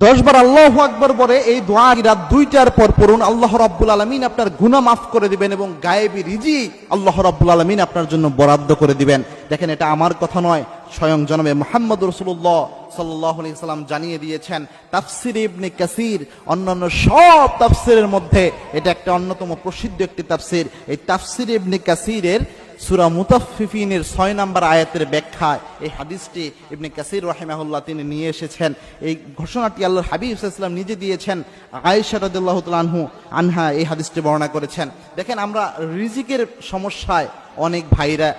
দশ বার আল্লাহ আকবর বলে এই দোয়া রাত দুইটার পর পড়ুন। আল্লাহ রাব্বুল আলমিন আপনার গুনাহ মাফ করে দিবেন এবং গায়েবী রিজি আল্লাহ রাব্বুল আলমিন আপনার জন্য বরাদ্দ করে দিবেন। দেখেন এটা আমার কথা নয়, স্বয়ং জনমে মোহাম্মদ রসুল্লাহ সাল্লাহ সাল্লাম জানিয়ে দিয়েছেন, তাফসির ইবনে কাসির, অন্যান্য সব তাফসিরের মধ্যে এটা একটা অন্যতম প্রসিদ্ধ একটি তাফসির। এই তাফসির ইবনে কাসিরের সুরা মুতাফিফিনের ছয় নাম্বার আয়াতের ব্যাখ্যা এই হাদিসটি ইবনে কাসির রাহেমাহুল্লাহ তিনি নিয়ে এসেছেন। এই ঘোষণাটি আল্লাহ হাবিব ইসলাম নিজে দিয়েছেন। আয়েশা রাজু আনহু আনহা এই হাদিসটি বর্ণনা করেছেন। দেখেন আমরা রিজিকের সমস্যায় অনেক ভাইরা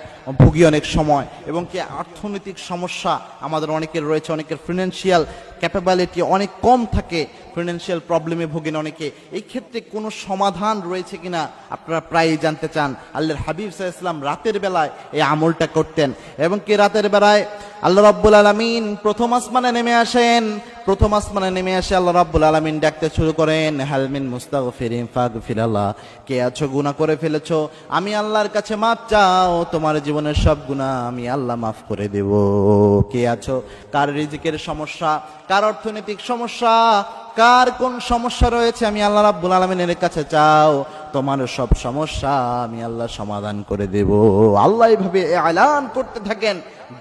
ভুগি অনেক সময়, এবং কি অর্থনৈতিক সমস্যা আমাদের অনেকের রয়েছে, অনেকের ফিনান্সিয়াল ক্যাপাবিলিটি অনেক কম থাকে ফিনান্সিয়াল প্রবলেমে ভোগেন অনেকে। এই ক্ষেত্রে কোনো সমাধান রয়েছে কিনা আপনারা প্রায়ই জানতে চান। আল্লাহর হাবিব ইসলাম রাতের বেলায় এই আমলটা করতেন, এবং কি রাতের বেলায় আল্লাহ রাব্বুল আলামিন প্রথম আসমানে নেমে আসেন। প্রথম আসমানে নেমে আসে আল্লাহ রাব্বুল আলামিন ডাকতে শুরু করেন হালমিন মুস্তাগফিরিন ফাগফির আল্লাহ কে আছো গুনাহ করে ফেলেছো? আমি আল্লাহর কাছে মাপ চাও, তোমার জীবনের সব গুনাহ আমি আল্লাহ মাফ করে দেব। কে আছো? কার রিজিকের সমস্যা? কার অর্থনৈতিক সমস্যা? কার কোন সমস্যা রয়েছে আমি আল্লাহ রাব্বুল আলামিনের কাছে চাও? তোমার সব সমস্যা আমি আল্লাহ সমাধান করে দেব। আল্লাহ এইভাবে এলান করতে থাকেন।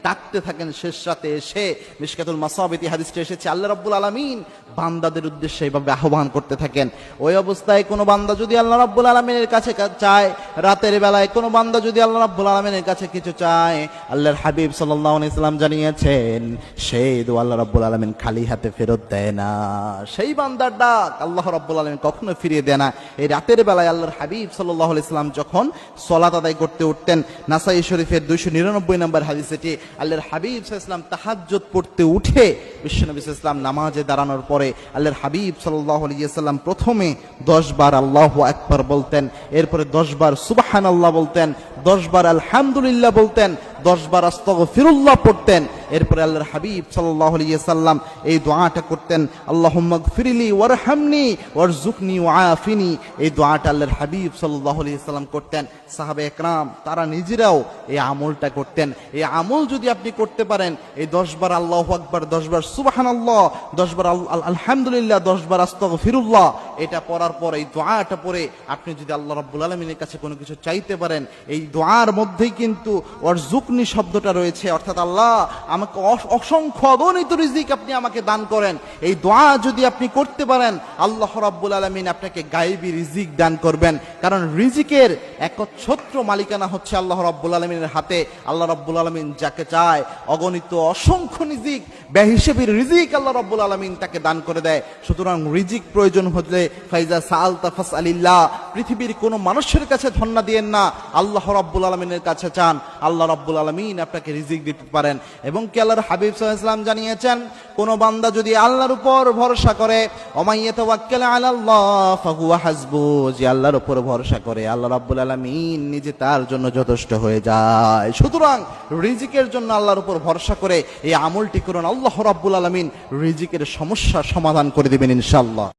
ডাকতে থাকেন শেষ রাতে এসে মিশকাতুল মাসাবিতি হাদিসটা এসেছে। আল্লাহ রাব্বুল আলামিন বান্দাদের উদ্দেশ্যে এইভাবে আহ্বান করতে থাকেন। ওই অবস্থায় কোনো বান্দা যদি আল্লাহ রাব্বুল আলামিনের কাছে চায়, রাতের বেলায় কোনো বান্দা যদি আল্লাহ রাব্বুল আলামিনের কাছে কিছু চায়, আল্লাহর হাবিব সাল্লাল্লাহু আলাইহি সাল্লাম জানিয়েছেন, সেই দোয়া আল্লাহ রাব্বুল আলামিন খালি হাতে ফেরত দেয় না। সেই বান্দার ডাক আল্লাহ রাব্বুল আলামিন কখনো ফিরিয়ে দেয় না। এই রাতের বেলায় আল্লাহর হাবিব সাল্লাল্লাহু আলাইহি সাল্লাম যখন সলাত আদায় করতে উঠতেন নাসাই শরীফের দুইশো নিরানব্বই নম্বর হাদিস এটি আল্লাহর হাবিব ইসলাম তাহাজ্জত পড়তে উঠে বিশ্বনবী ইসলাম নামাজে দাঁড়ানোর পরে আল্লাহর হাবিব সাল্লাহ আলাইহি প্রথমে দশ বার আল্লাহ একবার বলতেন, এরপরে দশ বার সুবাহান আল্লাহ বলতেন, দশ বার আলহামদুলিল্লাহ বলতেন, দশ বার আস্তগফিরুল্লাহ পড়তেন এরপরে আল্লাহর হাবিব আলাইহি সাল্লাম এই দোয়াটা করতেন, আল্লাহুম্মা গফিরলি ওয়ারহামনি ওয়ারজুকনি ওয়াআফিনি। এই দোয়াটা আল্লাহর হাবিব সাল্লাহ সাল্লাম করতেন। সাহাবে একরাম তারা নিজেরাও এই আমলটা করতেন। এই আমল যদি আপনি করতে পারেন, এই দশবার আল্লাহ আল্লাহু আকবার, দশ বার সুবহানাল্লাহ, দশ বার আল- আল- আলহামদুলিল্লাহ, দশ বার আস্তগফিরুল্লাহ এটা পড়ার পর, এই দোয়াটা পরে আপনি যদি আল্লাহ রাব্বুল আলামিনের কাছে কোনো কিছু চাইতে পারেন, এই দোয়ার মধ্যেই কিন্তু ওয়ারজুকনি শব্দটা রয়েছে। অর্থাৎ আল্লাহ আমাকে অস- অসংখ্য অগণিত রিজিক আপনি আমাকে দান করেন। এই দোয়া যদি আপনি করতে পারেন, আল্লাহ রাব্বুল আলামিন আপনাকে গায়েবী রিজিক দান করবেন। কারণ রিজিকের একচ্ছত্র মালিকানা হচ্ছে আল্লাহ রাব্বুল আলমিনের হাতে। আল্লাহ রাব্বুল আলমিন যাকে চায়, অগণিত অসংখ্য রিজিক বেহিসেবির রিজিক আল্লাহ রাব্বুল আলমিন তাকে দান করে দেয়। সুতরাং রিজিক প্রয়োজন হলে ফাইজা পৃথিবীর কোনো মানুষের কাছে ধন্না দিয়েন না। আল্লাহ রাব্বুল আলমিনের কাছে চান। আল্লাহ রাব্বুল আলমিন আপনাকে রিজিক দিতে পারেন। এবং কি আল্লাহর হাবিব ওয়াসাল্লাম জানিয়েছেন, কোন বান্দা যদি আল্লাহর উপর ভরসা করে অমাইয়াত ওয়াক্কাল ফাহুয়া হাসবু, যে আল্লাহর উপর ভরসা করে, আল্লাহ আলামিন নিজে তার জন্য যথেষ্ট হয়ে যায়। সুতরাং রিজিকের জন্য আল্লাহর উপর ভরসা করে, এই আমলটি করুন। আল্লাহ রাব্বুল আলামিন রিজিকের সমস্যা সমাধান করে দিবেন ইনশাআল্লাহ।